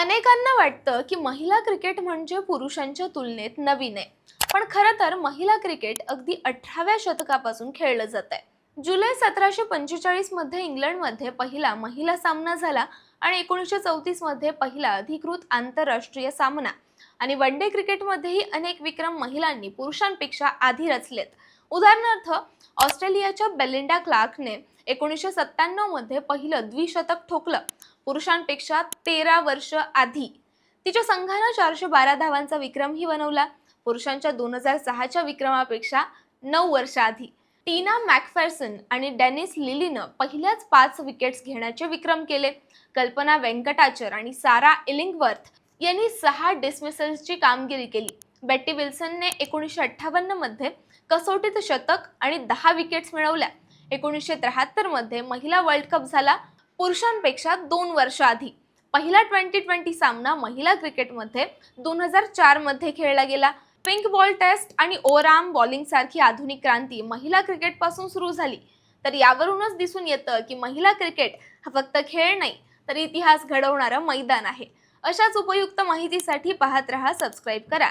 अनेकांना वाटतं की महिला क्रिकेट म्हणजे पुरुषांच्या तुलनेत नवीन आहे. पण खरं तर महिला क्रिकेट अगदी अठराव्या शतकापासून खेळलं जात आहे जुलै सतराशे पंचेचाळीसमध्ये इंग्लंडमध्ये पहिला महिला सामना झाला आणि एकोणीसशे चौतीसमध्ये पहिला अधिकृत आंतरराष्ट्रीय सामना. आणि वन डे क्रिकेटमध्येही अनेक विक्रम महिलांनी पुरुषांपेक्षा आधी रचलेत. उदाहरणार्थ ऑस्ट्रेलियाच्या बेलिंडा क्लार्कने एकोणीसशे सत्त्याण्णवमध्ये पहिलं द्विशतक ठोकलं. पुरुषांपेक्षा तेरा वर्ष आधी. तिच्या संघानं चारशे बारा धावांचा विक्रमही बनवला. पुरुषांच्या दोन हजार सहाच्या विक्रमापेक्षा नऊ वर्ष आधी. टीना मॅकफॅर्सन आणि डेनिस लिलीनं पहिल्याच पाच विकेट्स घेण्याचे विक्रम केले. कल्पना व्यंकटाचर आणि सारा इलिंगवर्थ यांनी सहा डिसमिसल्सची कामगिरी केली. बॅटी विल्सनने एकोणीसशे अठ्ठावन्नमध्ये कसोटीत शतक आणि दहा विकेट्स मिळवल्या. एकोणीसशे त्र्याहत्तरमध्ये महिला वर्ल्ड कप झाला पुरुषांपेक्षा दोन वर्ष आधी. पहिला ट्वेंटी ट्वेंटी सामना महिला क्रिकेटमध्ये दोन हजार चारमध्ये खेळला गेला. पिंक बॉल टेस्ट आणि ओराम बॉलिंगसारखी आधुनिक क्रांती महिला क्रिकेटपासून सुरू झाली. तर यावरूनच दिसून येतं की महिला क्रिकेट हा फक्त खेळ नाही तर इतिहास घडवणारं मैदान आहे. अशाच उपयुक्त माहितीसाठी पाहत रहा सबस्क्राईब करा.